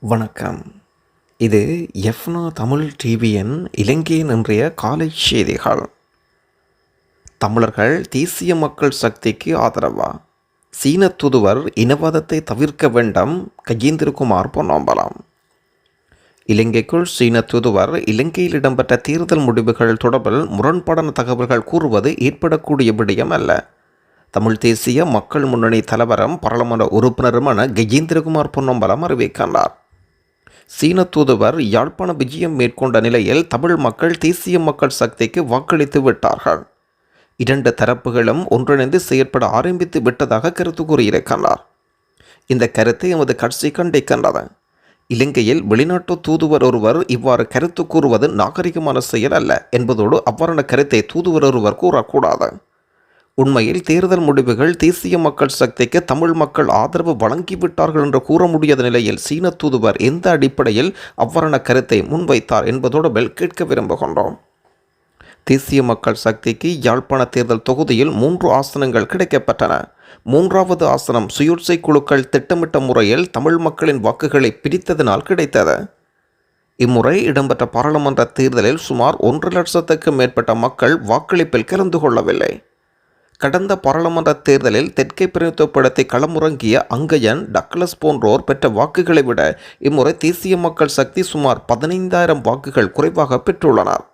வணக்கம். இது எஃப்னா தமிழ் டிவியின் இலங்கையின் இன்றைய காலை செய்திகள். தமிழர்கள் தேசிய மக்கள் சக்திக்கு ஆதரவா? சீன தூதுவர் இனவாதத்தை தவிர்க்க வேண்டும் கஜேந்திரகுமார் பொன்னம்பலம். இலங்கைக்குள் சீன தூதுவர் இலங்கையில் இடம்பெற்ற தேர்தல் முடிவுகள் தொடர்பில் முரண்பாடான தகவல்கள் கூறுவது ஏற்படக்கூடிய விடயம் அல்ல. தமிழ் தேசிய மக்கள் முன்னணி தலைவரும் பாராளுமன்ற உறுப்பினருமான கஜேந்திரகுமார் பொன்னம்பலம் அறிவிக்கின்றார். சீன தூதுவர் யாழ்ப்பாண விஜயம் மேற்கொண்ட நிலையில் தமிழ் மக்கள் தேசிய மக்கள் சக்திக்கு வாக்களித்து விட்டார்கள். இரண்டு தரப்புகளும் ஒன்றிணைந்து செயற்பட ஆரம்பித்து விட்டதாக கருத்து கூறியிருக்கின்றார் இந்த கருத்தை எமது கட்சி கண்டிக்கின்றது. இலங்கையில் வெளிநாட்டு தூதுவர் ஒருவர் இவ்வாறு கருத்து கூறுவது நாகரிகமான செயல் அல்ல என்பதோடு அவ்வாறான கருத்தை தூதுவர் ஒருவர் கூறக்கூடாது. உண்மையில் தேர்தல் முடிவுகள் தேசிய மக்கள் சக்திக்கு தமிழ் மக்கள் ஆதரவு வழங்கிவிட்டார்கள் என்று கூற முடியாத நிலையில் சீன தூதுவர் எந்த அடிப்படையில் அவ்வாறான கருத்தை முன்வைத்தார் என்பதோடு கேட்க விரும்புகின்றோம். தேசிய மக்கள் சக்திக்கு யாழ்ப்பாண தேர்தல் தொகுதியில் மூன்று ஆசனங்கள் கிடைக்கப்பட்டன. மூன்றாவது ஆசனம் சுயோட்சை குழுக்கள் திட்டமிட்ட முறையில் தமிழ் மக்களின் வாக்குகளை பிரித்ததனால் கிடைத்தது. இம்முறை இடம்பெற்ற பாராளுமன்ற தேர்தலில் சுமார் ஒன்று லட்சத்துக்கும் மேற்பட்ட மக்கள் வாக்களிப்பில் கலந்து கொள்ளவில்லை. கடந்த பாராளுமன்ற தேர்தலில் தெற்கை பிரதித்துவப்படுத்தி களமுறங்கிய அங்கயன் டக்ளஸ் போன்றோர் பெற்ற வாக்குகளை விட இம்முறை தேசிய மக்கள் சக்தி சுமார் பதினைந்தாயிரம் வாக்குகள் குறைவாக பெற்றுள்ளனர்.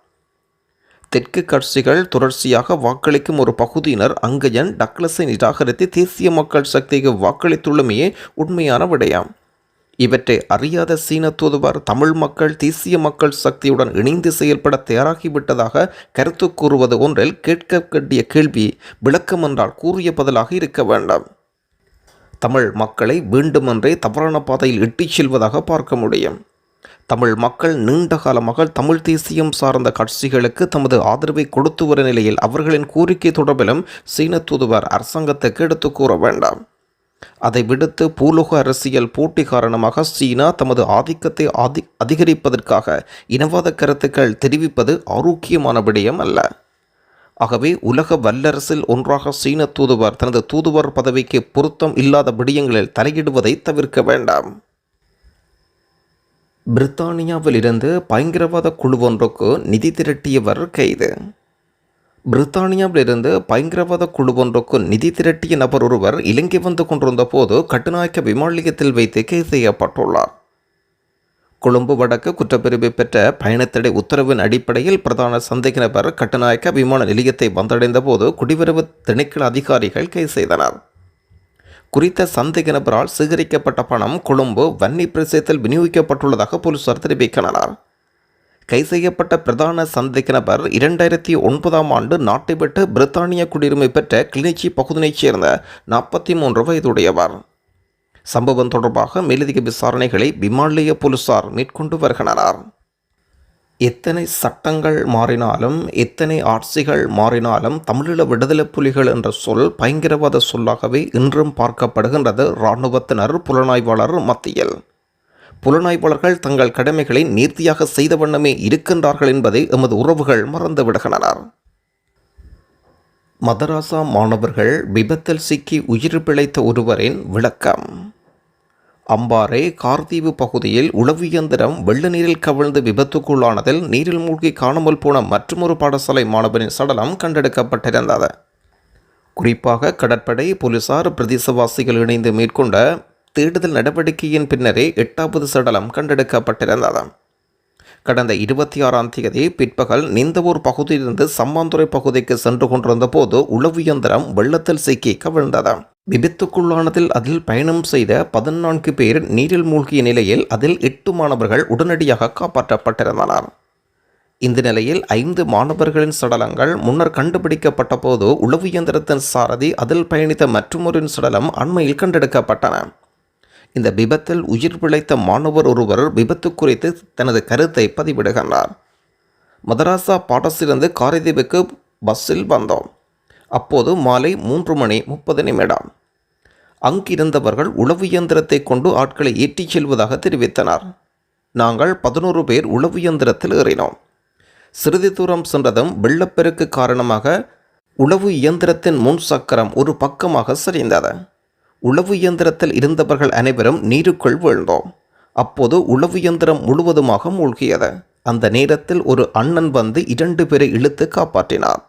தெற்கு கட்சிகள் தொடர்ச்சியாக வாக்களிக்கும் ஒரு பகுதியினர் அங்கயன் டக்ளஸை நிராகரித்து தேசிய மக்கள் சக்திக்கு வாக்களித்துள்ளமையே உண்மையான விடயம். இவற்றை அறியாத சீன தூதுவர் தமிழ் மக்கள் தேசிய மக்கள் சக்தியுடன் இணைந்து செயல்பட தயாராகிவிட்டதாக கருத்து கூறுவது ஒன்றில் கேட்க கேள்வி விளக்கம் என்றால் கூறிய பதிலாக இருக்க வேண்டாம். தமிழ் மக்களை வேண்டுமென்றே தவறான பாதையில் இட்டுச் செல்வதாக பார்க்க முடியும். தமிழ் மக்கள் நீண்ட காலமாக தமிழ் தேசியம் சார்ந்த கட்சிகளுக்கு தமது ஆதரவை கொடுத்து வரும் நிலையில் அவர்களின் கோரிக்கை தொடர்பிலும் சீன தூதுவர் அரசாங்கத்துக்கு எடுத்து கூற வேண்டாம். அதை விடுத்து பூலோக அரசியல் போட்டி காரணமாக சீனா தமது ஆதிக்கத்தை ஆதி அதிகரிப்பதற்காக இனவாத கருத்துக்கள் தெரிவிப்பது ஆரோக்கியமான விடயம் அல்ல. ஆகவே உலக வல்லரசில் ஒன்றாக சீன தூதுவர் தனது தூதுவர் பதவிக்கு பொருத்தம் இல்லாத விடயங்களில் தலையிடுவதை தவிர்க்க வேண்டாம். பிரித்தானியாவில் இருந்து பயங்கரவாத குழு ஒன்றுக்கு நிதி திரட்டியவர் கைது. பிரித்தானியாவிலிருந்து பயங்கரவாத குழு ஒன்றுக்கு நிதி திரட்டிய நபர் ஒருவர் இலங்கை வந்து கொண்டிருந்த போது கட்டுநாயக்க விமான நிலையத்தில் வைத்து கைது செய்யப்பட்டுள்ளார். கொழும்பு வடக்கு குற்றப்பிரிவை பெற்ற பயணத்தடை உத்தரவின் அடிப்படையில் பிரதான சந்தேக நபர் கட்டுநாயக்க விமான நிலையத்தை வந்தடைந்த போது குடிவரவு திணைக்கள அதிகாரிகள் கைது செய்தனர். குறித்த சந்தேக நபரால் சேகரிக்கப்பட்ட பணம் கொழும்பு வன்னி பிரதேசத்தில் விநியோகிக்கப்பட்டுள்ளதாக போலீசார் தெரிவிக்கின்றனர். கை செய்யப்பட்ட பிரதான சந்தேக நபர் இரண்டாயிரத்தி ஒன்பதாம் ஆண்டு நாட்டை விட்டு பிரித்தானிய குடியுரிமை பெற்ற கிளிநொச்சி பகுதியைச் சேர்ந்த நாற்பத்தி மூன்று வயதுடையவர். சம்பவம் தொடர்பாக மேலதிக விசாரணைகளை விமானிய போலீசார் மேற்கொண்டு வருகின்றனர். எத்தனை சட்டங்கள் மாறினாலும் எத்தனை ஆட்சிகள் மாறினாலும் தமிழீழ விடுதலை புலிகள் என்ற சொல் பயங்கரவாத சொல்லாகவே இன்றும் பார்க்கப்படுகின்றது இராணுவத்தினர் புலனாய்வாளர் மத்தியில். புலனாய்வாளர்கள் தங்கள் கடமைகளை நேர்த்தியாக செய்த வண்ணமே இருக்கின்றார்கள் என்பதை எமது உறவுகள் மறந்து விடுகின்றனர் மதராசா மாணவர்கள் விபத்தில் சிக்கி உயிர் பிழைத்த ஒருவரின் விளக்கம். அம்பாறை கார்தீவு பகுதியில் உளவு இயந்திரம் வெள்ள நீரில் கவிழ்ந்து விபத்துக்குள்ளானதில் நீரில் மூழ்கி காணாமல் போன மற்றொரு பாடசாலை மாணவரின் சடலம் கண்டெடுக்கப்பட்டிருந்தது. குறிப்பாக கடற்படை போலீசார் பிரதேசவாசிகள் இணைந்து மேற்கொண்ட தேடுதல் நடவடிக்கையின் பின்னரே எட்டாவது சடலம் கண்டெடுக்கப்பட்டிருந்தது கடந்த இருபத்தி ஆறாம் தேதி பிற்பகல் நிந்தவூர் பகுதியிலிருந்து சம்மாந்துறை பகுதிக்கு சென்று கொண்டிருந்த போது உளவு இயந்திரம் வெள்ளத்தில் சிக்கி கவிழ்ந்தது விபத்துக்குள்ளானதில் அதில் பயணம் செய்த பதினான்கு பேர் நீரில் மூழ்கிய நிலையில் அதில் எட்டு மாணவர்கள் உடனடியாக காப்பாற்றப்பட்டிருந்தனர். இந்த நிலையில் ஐந்து மாணவர்களின் சடலங்கள் முன்னர் கண்டுபிடிக்கப்பட்ட போது உளவு இயந்திரத்தின் சாரதி அதில் பயணித்த மற்றொரு சடலம் அண்மையில் கண்டெடுக்கப்பட்டன. இந்த விபத்தில் உயிர் பிழைத்த மாணவர் ஒருவர் விபத்து குறித்து தனது கருத்தை பதிவிடுகின்றார். மதராசா பாடசிலிருந்து காரைதீவுக்கு பஸ்ஸில் வந்தோம். அப்போது மாலை மூன்று மணி முப்பது நிமிடம். அங்கிருந்தவர்கள் உளவு இயந்திரத்தை கொண்டு ஆட்களை ஏற்றிச் செல்வதாக தெரிவித்தனர். நாங்கள் பதினோரு பேர் உளவு இயந்திரத்தில் ஏறினோம். சிறிது தூரம் சென்றதும் வெள்ளப்பெருக்கு காரணமாக உளவு இயந்திரத்தின் முன் சக்கரம் ஒரு பக்கமாக சரிந்தது. உளவு இயந்திரத்தில் இருந்தவர்கள் அனைவரும் நீருக்குள் வீழ்ந்தோம். அப்போது உளவு இயந்திரம் முழுவதுமாக மூழ்கியது. அந்த நேரத்தில் ஒரு அண்ணன் வந்து இரண்டு பேரை இழுத்து காப்பாற்றினார்.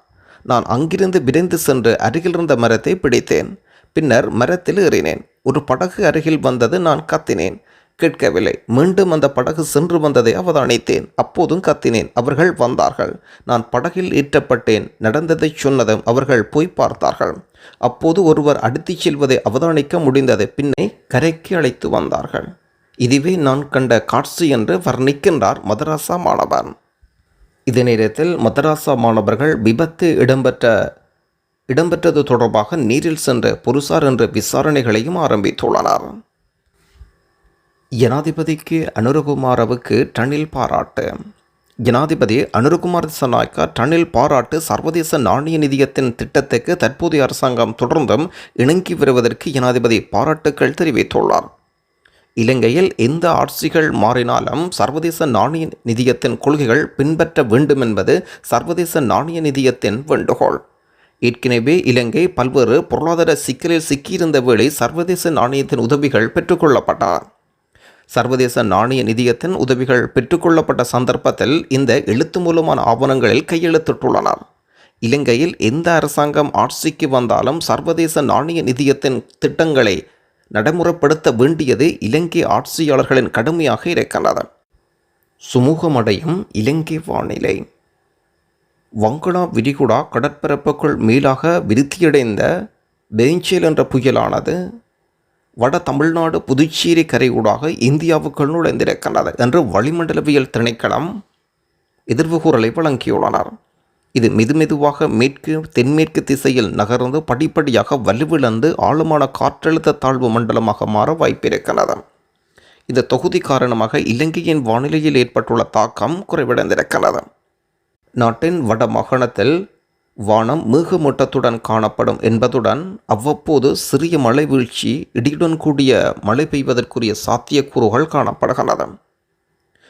நான் அங்கிருந்து விரைந்து சென்று அருகிலிருந்த மரத்தை பிடித்தேன். பின்னர் மரத்தில் ஏறினேன். ஒரு படகு அருகில் வந்தது நான் கத்தினேன். கேட்கவில்லை. மீண்டும் அந்த படகு சென்று வந்ததை அவதானித்தேன். அப்போதும் கத்தினேன். அவர்கள் வந்தார்கள். நான் படகில் ஈற்றப்பட்டேன் நடந்ததை சொன்னதும் அவர்கள் போய் பார்த்தார்கள். அப்போது ஒருவர் அடுத்துச் செல்வதை அவதானிக்க முடிந்தது. பின்னே கரைக்கு அழைத்து வந்தார்கள். இதுவே நான் கண்ட காட்சி என்று வர்ணிக்கின்றார் மதராசா மாணவன். இதே நேரத்தில் மதராசா மாணவர்கள் விபத்து இடம்பெற்ற இடம்பெற்றது தொடர்பாக நீரில் சென்ற பொருசார் என்ற விசாரணைகளையும் ஆரம்பித்துள்ளனர். ஜனாதிபதிக்கு அனுரகுமாரவுக்கு டனில் பாராட்டு. ஜனாதிபதி அனுருகுமார் திசநாயக்கா டனில் பாராட்டு சர்வதேச நாணய நிதியத்தின் திட்டத்துக்கு தற்போதைய அரசாங்கம் தொடர்ந்தும் இணங்கி வருவதற்கு ஜனாதிபதி பாராட்டுக்கள் தெரிவித்துள்ளார். இலங்கையில் எந்த ஆட்சிகள் மாறினாலும் சர்வதேச நாணய நிதியத்தின் கொள்கைகள் பின்பற்ற வேண்டும் என்பது சர்வதேச நாணய நிதியத்தின் வேண்டுகோள். ஏற்கனவே இலங்கை பல்வேறு பொருளாதார சிக்கலில் சிக்கியிருந்த வேளை சர்வதேச நாணயத்தின் உதவிகள் பெற்றுக்கொள்ளப்பட்டார் சர்வதேச நாணய நிதியத்தின் உதவிகள் பெற்றுக்கொள்ளப்பட்ட சந்தர்ப்பத்தில் இந்த எழுத்து மூலமான ஆவணங்களில் கையெழுத்திட்டுள்ளனர் இலங்கையில் எந்த அரசாங்கம் ஆட்சிக்கு வந்தாலும் சர்வதேச நாணய நிதியத்தின் திட்டங்களை நடைமுறைப்படுத்த வேண்டியது இலங்கை ஆட்சியாளர்களின் கடுமையாக இருக்கின்றது சுமூகமடையும் இலங்கை வானிலை. வங்களா விரிகுடா கடற்பரப்புக்குள் மேலாக விருத்தியடைந்த பெஞ்சேல் என்ற புயலானது வட தமிழ்நாடு புதுச்சேரி கரையூடாக இந்தியாவுக்குள் நுழைந்திருக்கின்றது என்று வளிமண்டலவியல் திணைக்களம் எதிர்வு கூறலை வழங்கியுள்ளனர். இது மெதுமெதுவாக மேற்கு தென்மேற்கு திசையில் நகர்ந்து படிப்படியாக வலுவிழந்து ஆழமான காற்றழுத்த தாழ்வு மண்டலமாக மாற வாய்ப்பிருக்கிறது. இந்த தொகுதி காரணமாக இலங்கையின் வானிலையில் ஏற்பட்டுள்ள தாக்கம் குறைவடைந்திருக்கிறது. நாட்டின் வட மாகாணத்தில் வானம் மேகமூட்டத்துடன் காணப்படும் என்பதுடன் அவ்வப்போது சிறிய மழை வீழ்ச்சி இடியுடன் கூடிய மழை பெய்வதற்குரிய சாத்தியக்கூறுகள் காணப்படுகின்றன.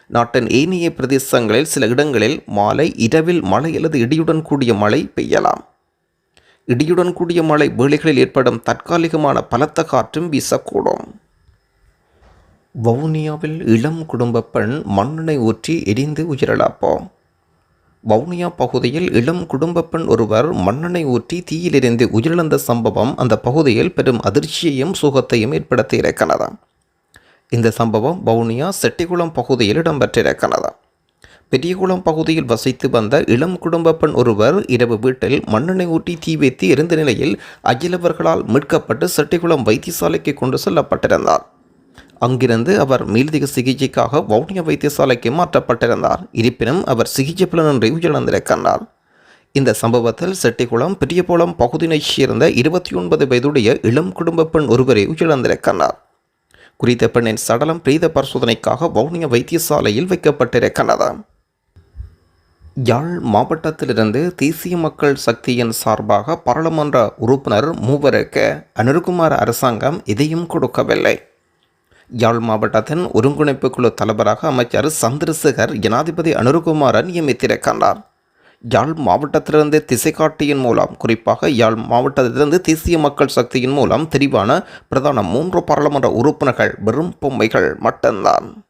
நாட்டின் ஏனைய பிரதேசங்களில் சில இடங்களில் மாலை இரவில் மழை அல்லது இடியுடன் கூடிய மழை பெய்யலாம். இடியுடன் கூடிய மழை வேளைகளில் ஏற்படும் தற்காலிகமான பலத்த காற்றும் வீசக்கூடும். வவுனியாவில் இளம் குடும்ப பெண் மண்ணெண்ணெய் ஊற்றி எரிந்து உயிரிழப்போம் வவுனியா பகுதியில் இளம் குடும்ப பெண் ஒருவர் மண்ணெண்ணெய் ஊற்றி தீயிலிருந்து உயிரிழந்த சம்பவம் அந்த பகுதியில் பெரும் அதிர்ச்சியையும் சுகத்தையும் ஏற்படுத்தி இருக்கிறது. இந்த சம்பவம் வவுனியா செட்டிகுளம் பகுதியில் இடம்பெற்றிருக்கிறது. பெரியகுளம் பகுதியில் வசித்து வந்த இளம் குடும்ப பெண் ஒருவர் இரவு வீட்டில் மண்ணெண்ணெய் ஊற்றி தீ வைத்து இருந்த நிலையில் அகிலவர்களால் மீட்கப்பட்டு செட்டிகுளம் வைத்தியசாலைக்கு கொண்டு செல்லப்பட்டிருந்தார். அங்கிருந்து அவர் மீள்திக சிகிச்சைக்காக வவுனியா வைத்தியசாலைக்கு மாற்றப்பட்டிருந்தார். இருப்பினும் அவர் சிகிச்சை பலனின்றி உயிரிழந்திருக்கின்றார் இந்த சம்பவத்தில் செட்டிக்குளம் பெரியபோளம் பகுதியைச் சேர்ந்த இருபத்தி ஒன்பது வயதுடைய இளம் குடும்ப பெண் ஒருவரை உயிரிழந்திருக்கின்றார் குறித்த பெண்ணின் சடலம் பிரீத பரிசோதனைக்காக வவுனியா வைத்தியசாலையில் வைக்கப்பட்டிருக்கின்றது யாழ் மாவட்டத்திலிருந்து தேசிய மக்கள் சக்தியின் சார்பாக பாராளுமன்ற உறுப்பினர் மூவருக்கு அனுர்குமார அரசாங்கம் எதையும் கொடுக்கவில்லை. யாழ் மாவட்டத்தின் ஒருங்கிணைப்பு குழு தலைவராக அமைச்சர் சந்திரசேகர் ஜனாதிபதி அனுருகுமாரன் நியமித்திருக்கின்றார். யாழ் மாவட்டத்திலிருந்து திசைக்காட்டியின் மூலம் குறிப்பாக யாழ் மாவட்டத்திலிருந்து தேசிய மக்கள் சக்தியின் மூலம் தெரிவான பிரதான மூன்று பாராளுமன்ற உறுப்பினர்கள் வெறும் பொம்மைகள் மட்டும்தான்.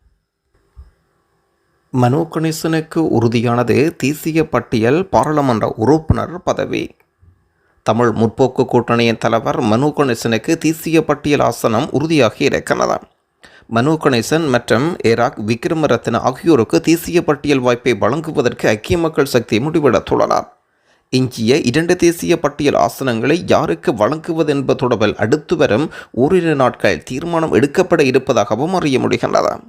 மனு கணேசனுக்கு உறுதியானது தேசிய பட்டியல் பாராளுமன்ற உறுப்பினர் பதவி. தமிழ் முற்போக்கு கூட்டணியின் தலைவர் மனு கணேசனுக்கு தேசிய பட்டியல் ஆசனம் உறுதியாகி இருக்கிறது மனு கணேசன் மற்றும் ஏராக் விக்ரமரத்ன ஆகியோருக்கு தேசிய பட்டியல் வாய்ப்பை வழங்குவதற்கு ஐக்கிய மக்கள் சக்தி முடிவெடுத்துள்ளனர் எஞ்சிய இரண்டு தேசிய பட்டியல் ஆசனங்களை யாருக்கு வழங்குவது என்பது தொடர்பில் அடுத்து வரும் ஓரிரு நாட்கள் தீர்மானம் எடுக்கப்பட இருப்பதாகவும் அறிய முடிகின்றது.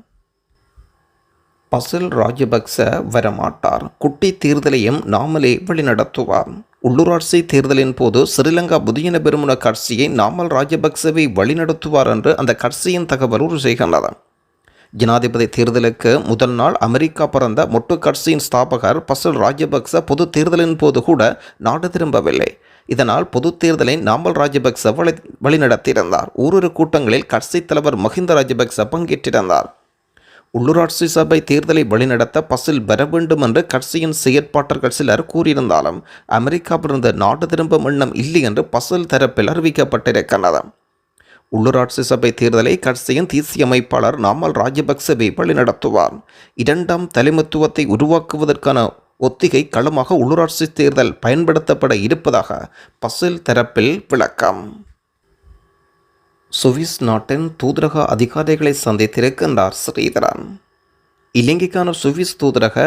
பசில் ராஜபக்ச வரமாட்டார். குட்டி தேர்தலையும் நாமலே வழிநடத்துவார். உள்ளூராட்சி தேர்தலின் போது ஸ்ரீலங்கா புதியன பெருமுன கட்சியை நாமல் ராஜபக்சவை வழிநடத்துவார் என்று அந்த கட்சியின் தகவல் உறுதி செய்கின்றது. ஜனாதிபதி தேர்தலுக்கு முதல் நாள் அமெரிக்கா பிறந்த மொட்டு கட்சியின் ஸ்தாபகர் பசல் ராஜபக்ச பொது தேர்தலின் போது கூட நாடு திரும்பவில்லை. இதனால் பொது தேர்தலை நாமல் ராஜபக்ச வழி வழிநடத்தியிருந்தார். ஓரிரு கூட்டங்களில் கட்சித் தலைவர் மஹிந்த ராஜபக்ச பங்கேற்றிருந்தார். உள்ளூராட்சி சபை தேர்தலை வழிநடத்த பசில் பெற வேண்டும் என்று கட்சியின் செயற்பாட்டர்கள் சிலர் கூறியிருந்தாலும் அமெரிக்காவிலிருந்து நாடு திரும்பும் எண்ணம் இல்லை என்று பசில் தரப்பில் அறிவிக்கப்பட்டிருக்கிறது. உள்ளூராட்சி சபை தேர்தலை கட்சியின் தேசிய அமைப்பாளர் நாமல் ராஜபக்சவை வழிநடத்துவார். இரண்டாம் தலைமைத்துவத்தை உருவாக்குவதற்கான ஒத்திகை களமாக உள்ளூராட்சி தேர்தல் பயன்படுத்தப்பட இருப்பதாக பசில் தரப்பில் விளக்கம். சுவிஸ் நாட்டின் தூதரக அதிகாரிகளை சந்தித்திருக்கின்றார் ஸ்ரீதரன். இலங்கைக்கான சுவிஸ் தூதரக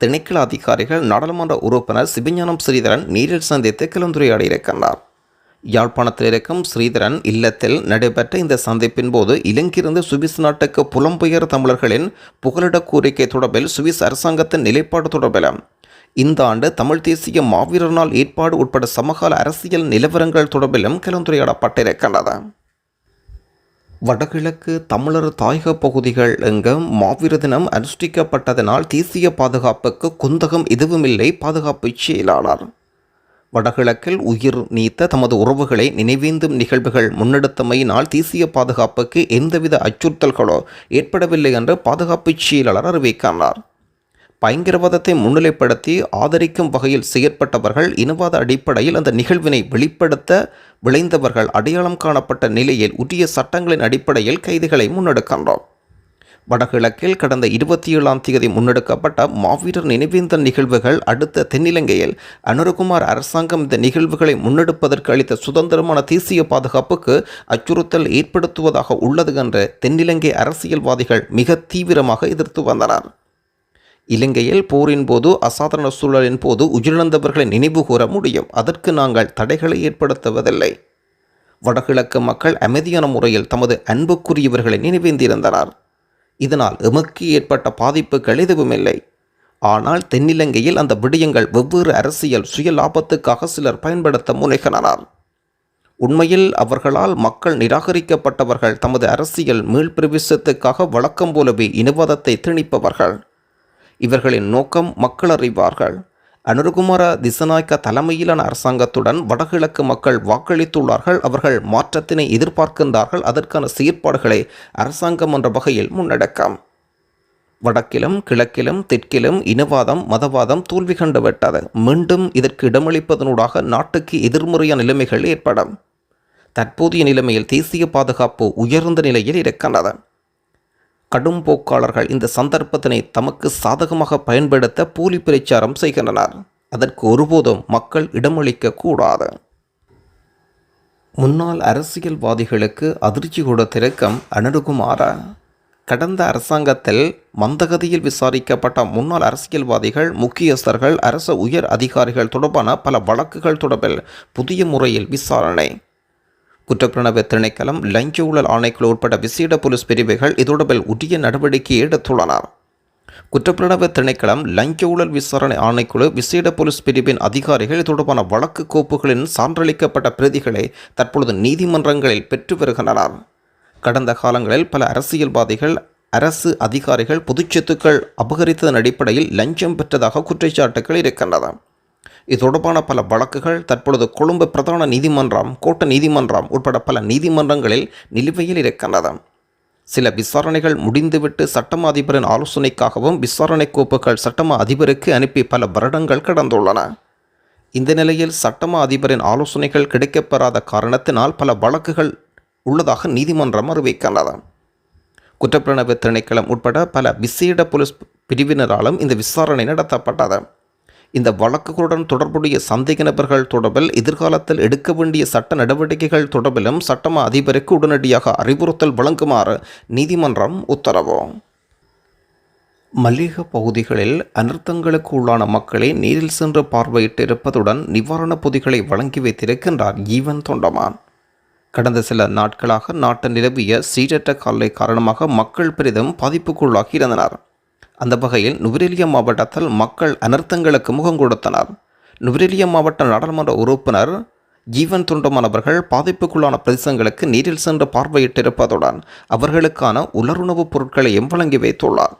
திணைக்கள அதிகாரிகள் நாடாளுமன்ற உறுப்பினர் சிவஞானம் ஸ்ரீதரன் நேரில் சந்தித்து கலந்துரையாடியிருக்கின்றார். யாழ்ப்பாணத்தில் இருக்கும் ஸ்ரீதரன் இல்லத்தில் நடைபெற்ற இந்த சந்திப்பின் போது இலங்கையிலிருந்து சுவிஸ் நாட்டுக்கு புலம்பெயர் தமிழர்களின் புகலிட கோரிக்கை தொடர்பில் சுவிஸ் அரசாங்கத்தின் நிலைப்பாடு தொடர்பிலும் இந்த ஆண்டு தமிழ் தேசிய மாவீரர் நாள் ஏற்பாடு உட்பட சமகால அரசியல் நிலவரங்கள் தொடர்பிலும் கலந்துரையாடப்பட்டிருக்கின்றன வடகிழக்கு தமிழர் தாயக பகுதிகள் எங்கும் மாவீர தினம் அனுஷ்டிக்கப்பட்டதனால் தேசிய பாதுகாப்புக்கு குந்தகம் எதுவுமில்லை. பாதுகாப்பு செயலாளர். வடகிழக்கில் உயிர் நீத்த தமது உறவுகளை நினைவேந்தும் நிகழ்வுகள் முன்னெடுத்தமையினால் தேசிய பாதுகாப்புக்கு எந்தவித அச்சுறுத்தல்களோ ஏற்படவில்லை என்று பாதுகாப்பு செயலாளர் அறிவிக்கின்றார். பயங்கரவாதத்தை முன்னிலைப்படுத்தி ஆதரிக்கும் வகையில் செயற்பட்டவர்கள் இனவாத அடிப்படையில் அந்த நிகழ்வினை வெளிப்படுத்த விளைந்தவர்கள் அடையாளம் காணப்பட்ட நிலையில் உரிய சட்டங்களின் அடிப்படையில் கைதுகளை முன்னெடுக்கின்றோம். வடகிழக்கில் கடந்த இருபத்தி ஏழாம் தேதி முன்னெடுக்கப்பட்ட மாவீரர் நினைவேந்தல் நிகழ்வுகள் அடுத்த தென்னிலங்கையில் அனுரகுமார் அரசாங்கம் இந்த நிகழ்வுகளை முன்னெடுப்பதற்கு அளித்த சுதந்திரமான தேசிய பாதுகாப்புக்கு அச்சுறுத்தல் ஏற்படுத்துவதாக உள்ளது என்று தென்னிலங்கை அரசியல்வாதிகள் மிக தீவிரமாக எதிர்த்து வந்தனர். இலங்கையில் போரின் போது அசாதாரண சூழலின் போது உயிரிழந்தவர்களை நினைவு கூற முடியும். அதற்கு நாங்கள் தடைகளை ஏற்படுத்துவதில்லை. வடகிழக்கு மக்கள் அமைதியான முறையில் தமது அன்புக்குரியவர்களை நினைவேந்திருந்தனர். இதனால் எமக்கு ஏற்பட்ட பாதிப்புகள் எதுவுமில்லை ஆனால் தென்னிலங்கையில் அந்த விடயங்கள் வெவ்வேறு அரசியல் சுய லாபத்துக்காக சிலர் பயன்படுத்த முனைகின்றனர். உண்மையில் அவர்களால் மக்கள் நிராகரிக்கப்பட்டவர்கள் தமது அரசியல் மீள்பிரவேசத்துக்காக வழக்கம் போலவே இனவாதத்தை திணிப்பவர்கள். இவர்களின் நோக்கம் மக்கள் அறிவார்கள். அனுருகுமார திசநாயக்க தலைமையிலான அரசாங்கத்துடன் வடகிழக்கு மக்கள் வாக்களித்துள்ளார்கள். அவர்கள் மாற்றத்தினை எதிர்பார்க்கின்றார்கள். அதற்கான செயற்பாடுகளை அரசாங்கம் என்ற வகையில் முன்னெடுக்கம். வடக்கிலும் கிழக்கிலும் தெற்கிலும் இனவாதம் மதவாதம் தோல்வி கண்டுவிட்டது. மீண்டும் இதற்கு இடமளிப்பதனூடாக நாட்டுக்கு எதிர்மறையான நிலைமைகள் ஏற்படும். தற்போதைய நிலைமையில் தேசிய பாதுகாப்பு உயர்ந்த நிலையில் இருக்கின்றது. கடும் போக்காளர்கள் இந்த சந்தர்ப்பத்தினை தமக்கு சாதகமாக பயன்படுத்த போலி பிரச்சாரம் செய்கின்றனர். அதற்கு ஒருபோதும் மக்கள் இடமளிக்க கூடாது. முன்னாள் அரசியல்வாதிகளுக்கு அதிர்ச்சி திறக்கம் அனுருகுமார கடந்த அரசாங்கத்தில் மந்தகதியில் விசாரிக்கப்பட்ட முன்னாள் அரசியல்வாதிகள் முக்கியஸ்தர்கள் அரச உயர் அதிகாரிகள் தொடர்பான பல வழக்குகள் தொடர்பில் புதிய முறையில் விசாரணை. குற்றப்பிரணவ திணைக்களம் லஞ்ச ஊழல் ஆணைக்குழு உட்பட விசேட போலீஸ் பிரிவுகள் இதோடபில் உரிய நடவடிக்கை எடுத்துள்ளனர் குற்றப்பிரணவ திணைக்களம் லஞ்ச ஊழல் விசாரணை ஆணைக்குழு விசேட போலீஸ் பிரிவின் அதிகாரிகள் தொடர்பான வழக்கு கோப்புகளின் சான்றளிக்கப்பட்ட பிரதிகளை தற்பொழுது நீதிமன்றங்களில் பெற்று வருகின்றனர். கடந்த காலங்களில் பல அரசியல்வாதிகள் அரசு அதிகாரிகள் பொதுச்சொத்துக்கள் அபகரித்ததன் அடிப்படையில் லஞ்சம் பெற்றதாக குற்றச்சாட்டுகள் இருக்கின்றன. இது தொடர்பான பல வழக்குகள் தற்பொழுது கொழும்பு பிரதான நீதிமன்றம் கோட்ட நீதிமன்றம் உட்பட பல நீதிமன்றங்களில் நிலுவையில் இருக்கின்றது. சில விசாரணைகள் முடிந்துவிட்டு சட்டமா அதிபரின் ஆலோசனைக்காகவும் விசாரணை கோப்புகள் சட்டம அதிபருக்கு அனுப்பி பல வருடங்கள் கடந்துள்ளன. இந்த நிலையில் சட்டம அதிபரின் ஆலோசனைகள் கிடைக்கப்பெறாத காரணத்தினால் பல வழக்குகள் உள்ளதாக நீதிமன்றம் அறிவிக்கின்றது. குற்றப்பிரணவு திணைக்களம் உட்பட பல விசேட போலீஸ் பிரிவினராலும் இந்த விசாரணை நடத்தப்பட்டது. இந்த வழக்குகளுடன் தொடர்புடைய சந்தேக நபர்கள் தொடர்பில் எதிர்காலத்தில் எடுக்க வேண்டிய சட்ட நடவடிக்கைகள் தொடர்பிலும் சட்டமா அதிபருக்கு உடனடியாக அறிவுறுத்தல் வழங்குமாறு நீதிமன்றம் உத்தரவு. மல்லிக பகுதிகளில் அனர்த்தங்களுக்கு உள்ளான மக்களை நேரில் சென்று பார்வையிட்டிருப்பதுடன் நிவாரணப் பொதிகளை வழங்கி வைத்திருக்கின்றார் ஈவன் தொண்டமான். கடந்த சில நாட்களாக நாட்டு நிலவிய சீரற்ற காலை காரணமாக மக்கள் பெரிதும் பாதிப்புக்குள்ளாகி இருந்தனர் அந்த வகையில் நுவரெலியா மாவட்டத்தில் மக்கள் அனர்த்தங்களுக்கு முகம் கொடுத்தனர். நுவரெலியா மாவட்ட நாடாளுமன்ற உறுப்பினர் ஜீவன் துண்டமானவர்கள் பாதிப்புக்குள்ளான பிரதேசங்களுக்கு நேரில் சென்று பார்வையிட்டிருப்பதுடன் அவர்களுக்கான உலருணவுப் பொருட்களையும் வழங்கி வைத்துள்ளார்.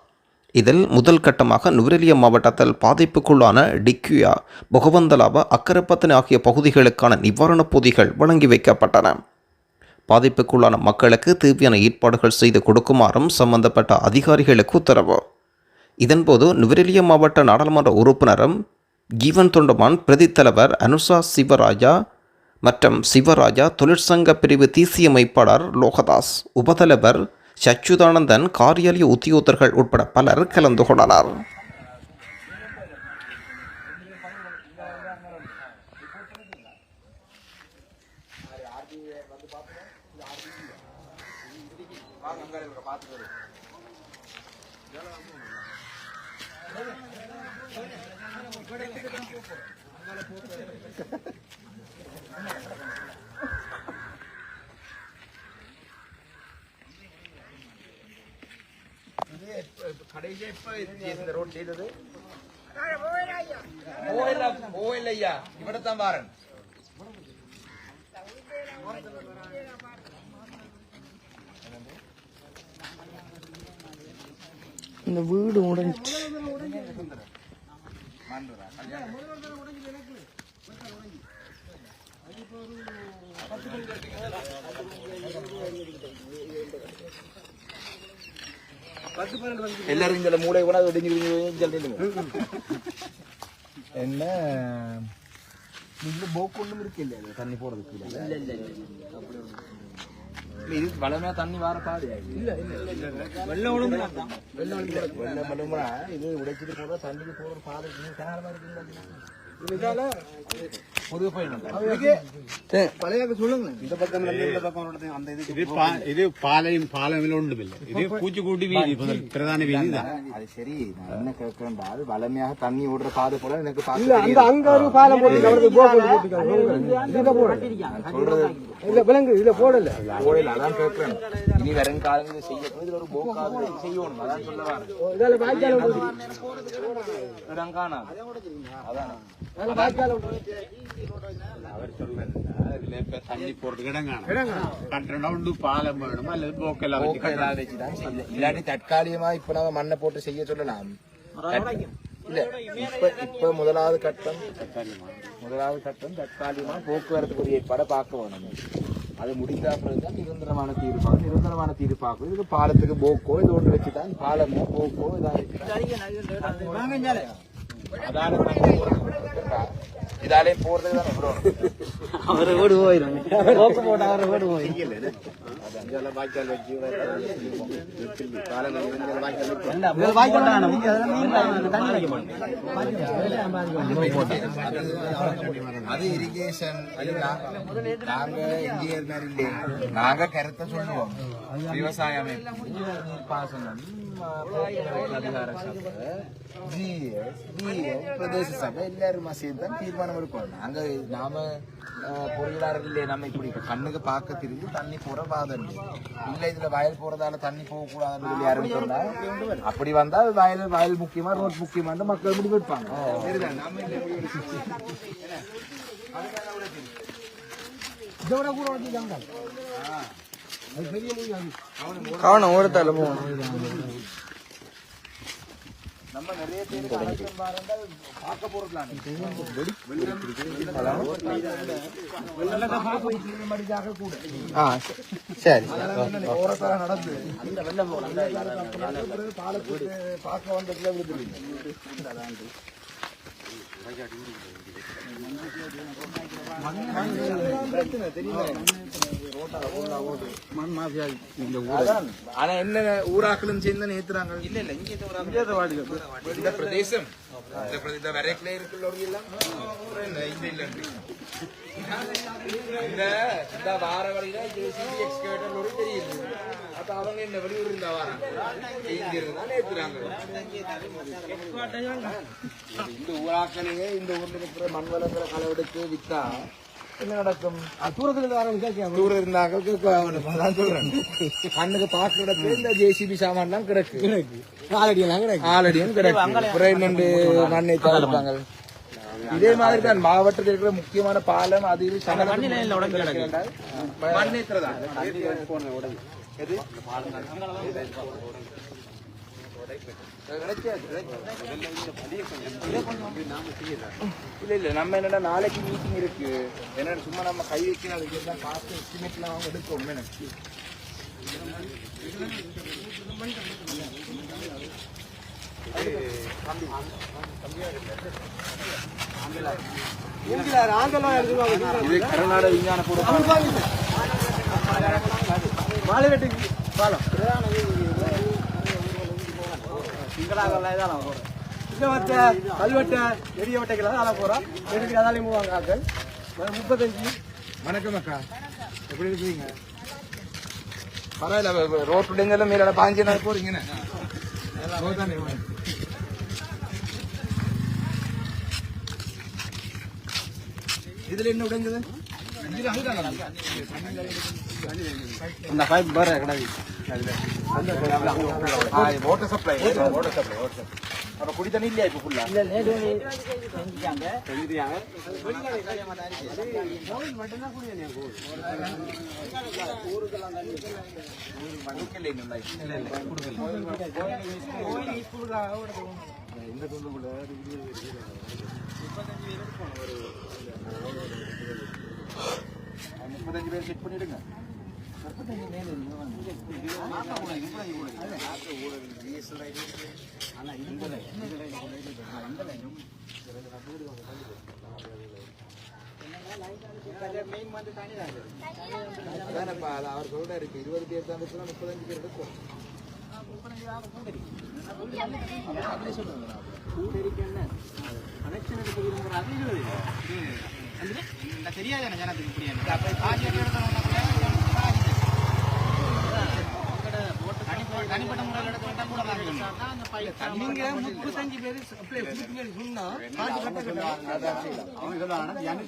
இதில் முதல் கட்டமாக நுவரெலியா மாவட்டத்தில் பாதிப்புக்குள்ளான டிக்யூயா புகவந்தலாப அக்கரப்பத்தனை ஆகிய பகுதிகளுக்கான நிவாரணப் பொதிகள் வழங்கி வைக்கப்பட்டன. பாதிப்புக்குள்ளான மக்களுக்கு தேவையான ஏற்பாடுகள் செய்து கொடுக்குமாறும் சம்பந்தப்பட்ட அதிகாரிகளுக்கு உத்தரவு. இதன்போது நுவரெலியா மாவட்ட நாடாளுமன்ற உறுப்பினரும் ஜீவன் தொண்டமான் பிரதி தலைவர் அனுஷா சிவராஜா மற்றும் சிவராஜா தொழிற்சங்க பிரிவு தேசிய அமைப்பாளர் லோகதாஸ் உபதலைவர் சச்சுதானந்தன் காரியாலய உத்தியோகர்கள் உட்பட பலர் கலந்து கொண்டனர். പോയില്ലയ്യ ഇവിടെ താൻ പാറൻ இந்த வீடு உடைஞ்சிட்டு எல்லாரும் இந்த மூளை கூட ஒடிஞ்சு என்ன? இதுல போக்கு ஒண்ணும் இருக்கு இல்ல தண்ணி போறதுக்கு இல்ல. இல்ல இது வளமையா தண்ணி வார பாடு. இல்ல இல்ல வெள்ளம் ஒழுங்கு வெள்ளம் ஒழுங்கு வெள்ளம் ஒழுங்குனா இது உடைச்சிட்டு போற தண்ணிக்கு போற பாதை. காரணமா இருக்குங்க இதால பொதுவா போயிடும் பழைய சொல்லுங்க இந்த பக்கம் இருந்து இந்த பக்கம் உள்ளது அந்த இது ഇത് പാ- ഇത് പാലയും പാലമിലും ഒന്നുമില്ല ഇത് പൂച്ചുകൂട്ടി വീതി മുതൽ പ്രധാന വീതി ഇതാണ് அது சரி நான் என்ன கேட்கிறேன்டா அது வளமையாக தண்ணி ஓடுற பாதை போல எனக்கு இல்ல அந்த அங்க ஒரு பாலம் போட்டு அவருக்கு போக்கு போட்டுருக்காங்க இதுல போடல சொல்றது இல்ல விலங்கு இதுல போடல ஓடையில அதான் கேட்கிறேன் இனி வரும் காலங்களில் செய்யணும் இதுல ஒரு போக்காது செய்யணும் அதான் சொல்ல வரேன் இதால வாய்க்கால ஒரு அங்கானா அதான் வாய்க்கால അവർ ചിലപ്പോ തണ്ണി പുറത്ത് കിടങ്ങാണ് കണ്ടിട്ടുണ്ട് പാലം വേണം അല്ലെങ്കിൽ ബ്ലോക്കെല്ലാം ഇല്ലാണ്ട് இல்ல இப்ப இப்ப முதலாவது கட்டம் முதலாவது கட்டம் தற்காலிகமா போக்குவரத்து குறியேற்பாடை பார்க்க வேணும் அது முடிந்த அப்புறம் தான் நிரந்தரமான தீர்ப்பாகும் நிரந்தரமான தீர்ப்பாகும் இதுக்கு பாலத்துக்கு போக்கோ இது ஒன்று வச்சுதான் பாலமோ போக்கோ இதாக இருக்கு இதாலே போறதுக்கு தான் விடணும் அவரை வீடு போயிடும் போக்கு போட்டு அவரை வீடு அது இரிகேஷன் நாங்க இன்ஜினியர் நாங்க கருத்தை சொல்லுவோம் விவசாய அமைப்பு நீர் பாசனம் ஆ, ஜிஎஸ் பிரதேச சபை எல்லாரும் சேர்ந்து தான் தீர்மானம் எடுக்கணும் நாங்க நாம ஆ, நம்ம இப்படி கண்ணுக்கு பார்க்க தெரிஞ்சு தண்ணி போற பாதம் இல்ல இதுல வயல் போறதால தண்ணி போக கூடாதுன்னு சொல்லி யாரும் சொன்னா அப்படி வந்தா வயல் வயல் முக்கியமா ரோட் முக்கியமா மக்கள் முடிவு எடுப்பாங்க இதோட கூட இல்ல கவனம் ஓடத்தால போகணும் நம்ம நிறைய பேர் பார்க்க போறதுலாம் ஆ சரி ஓரத்தால நடந்து அந்த வெள்ளம் பார்க்க. ஆனா என்ன ஊராக்களும் சேர்ந்து நேத்துறாங்க. இல்ல இல்ல இங்க பிரதேசம். இந்த பிரதேச இந்த வார வழியில எக்ஸ்கேட்டர் லோரி தெரியுது. அப்ப அவங்க என்ன வெளியூர் இருந்தா வாரம். இங்க இருந்தா இந்த ஊராக்களையே இந்த ஊர்ல இருக்கிற மண் வளங்களை களவெடுத்து வித்தா என்ன நடக்கும்? தூரத்துல வர தூரம் இருந்தாங்க சொல்றேன் கண்ணுக்கு பார்க்க இடத்துல இந்த ஜேசிபி சாமான்லாம் கிடக்கு. காலடியெல்லாம் கிடக்கு. ஆலடியும் கிடக்கு. மண்ணை தவிர்ப்பாங்க இதே மாதிரி தான் மாவட்டத்தில் இருக்கிற முக்கியமான பாலம் அது இது இல்ல இல்ல நம்ம என்னடா நாளைக்கு மீட்டிங் இருக்கு. ஏன்னா சும்மா நம்ம கை வைக்கணும் அதுக்கு காசு எஸ்டிமேட்லாம் அவங்க எடுக்கும் எனக்கு இது கர்நாடக விஞ்ஞான கூட மாலைவெட்டி பாலம். பிரதான இதால போறோம் இந்த வட்ட கல்வெட்ட பெரிய வட்டைகள் அதால போறோம் எடுத்து அதாலே மூவாங்க ஆக்கள் முப்பத்தஞ்சு வணக்கம் அக்கா எப்படி இருக்கீங்க பரவாயில்ல ரோட்டு டெங்கெல்லாம் மேல பாஞ்சு நாள் போறீங்கன்னு போதானே இதுல என்ன உடைஞ்சது இதுல அதுதானா? அந்த பைப் பாரு கிடாது supply, water supply, water supply. அப்ப குடி தண்ணி இல்லையா இப்ப ஃபுல்லா இல்ல நேற்று செஞ்சுட்டாங்க செஞ்சுட்டாங்க குடுக்கல இன்னும் light. முப்பத்தஞ்சு பேர் செட் பண்ணிடுங்க அதானப்பா, அது அவர் சொல்றாரு இப்ப இருபது பேர் தான் இருக்குன்னா முப்பத்தஞ்சு பேர் இருக்கும் நீங்க முப்பத்தஞ்சு பேர் சொன்னா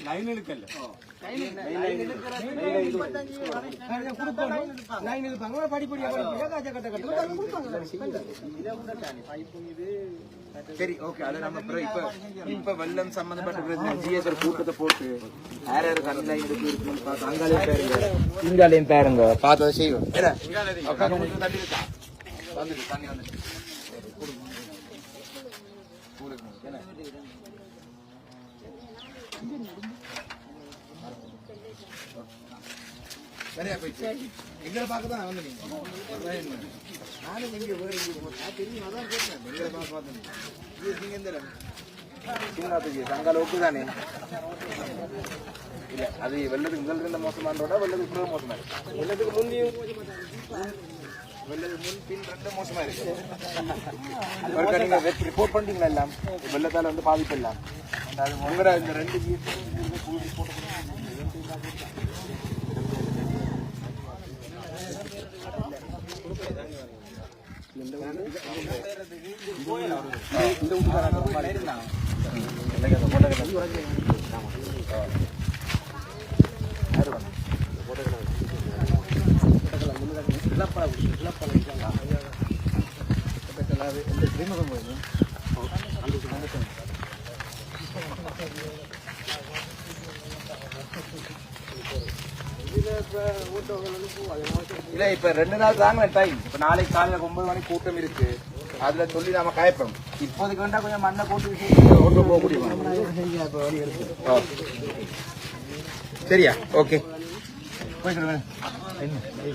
லைன் எடுக்கல படிப்படியா படிப்படியா காய்ச்ச கட்ட கட்ட. கொடுப்பாங்க. சரி ஓகே அது நம்ம அப்புறம் இப்ப இப்ப வெள்ளம் சம்பந்தப்பட்ட ஜிஎஸ்ஆர் கூட்டத்தை போட்டு யார் யாரு கண்ணில் இருக்கு இருக்குன்னு பார்த்து அங்காலையும் பாருங்க. இங்காலையும் பாருங்க. பார்த்து அதை செய்வோம். என்ன? தண்ணி இருக்கா? வந்துடு, தண்ணி வந்துடு. சரியா போயிடுச்சு. எங்களை பார்க்க தான் வந்து நீங்க நானும் எங்க வேற எங்க தெரியும் அதான் கேட்டேன். எங்களை பார்க்க பார்த்தேன். நீங்க எந்த இடம்? சங்கால ஒட்டு தானே? இல்ல அது வெள்ளத்துக்கு முதல் இருந்த மோசமானோட வெள்ளத்துக்கு மோசமா இருக்கு வெள்ளத்துக்கு முந்தையும் வெள்ளத்துக்கு முன் பின் ரெண்டும் மோசமா இருக்கு. நீங்க ரிப்போர்ட் எல்லாம்? வெள்ளத்தால வந்து பாதிப்பு எல்லாம் உங்களோட இந்த ரெண்டு இந்த இல்ல இப்ப ரெண்டு நாள் தாங்க டைம் இப்ப நாளைக்கு காலையில ஒன்பது மணிக்கு கூட்டம் இருக்கு. அதுல சொல்லி நாம காயப்போம். இப்போதைக்கு வேண்டாம் கொஞ்சம் மண்ணை போட்டு ஓட்டம் போக முடியும்? சரியா? ஓகே. போயிட்டு